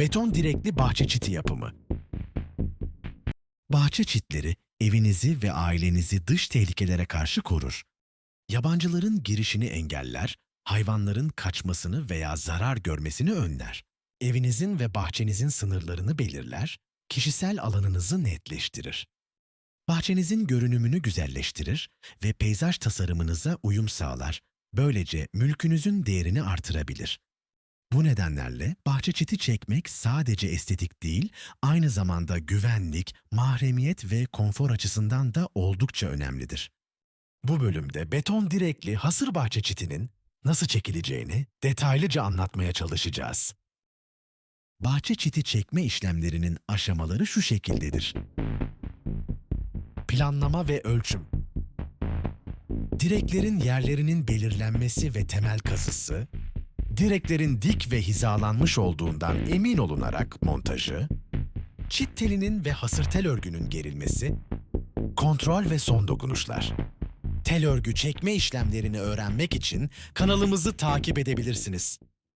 Beton direkli bahçe çiti yapımı. Bahçe çitleri evinizi ve ailenizi dış tehlikelere karşı korur. Yabancıların girişini engeller, hayvanların kaçmasını veya zarar görmesini önler. Evinizin ve bahçenizin sınırlarını belirler, kişisel alanınızı netleştirir. Bahçenizin görünümünü güzelleştirir ve peyzaj tasarımınıza uyum sağlar. Böylece mülkünüzün değerini artırabilir. Bu nedenlerle bahçe çiti çekmek sadece estetik değil, aynı zamanda güvenlik, mahremiyet ve konfor açısından da oldukça önemlidir. Bu bölümde beton direkli hasır bahçe çitinin nasıl çekileceğini detaylıca anlatmaya çalışacağız. Bahçe çiti çekme işlemlerinin aşamaları şu şekildedir. Planlama ve ölçüm. Direklerin yerlerinin belirlenmesi ve temel kazısı, direklerin dik ve hizalanmış olduğundan emin olunarak montajı, çit telinin ve hasır tel örgünün gerilmesi, kontrol ve son dokunuşlar. Tel örgü çekme işlemlerini öğrenmek için kanalımızı takip edebilirsiniz.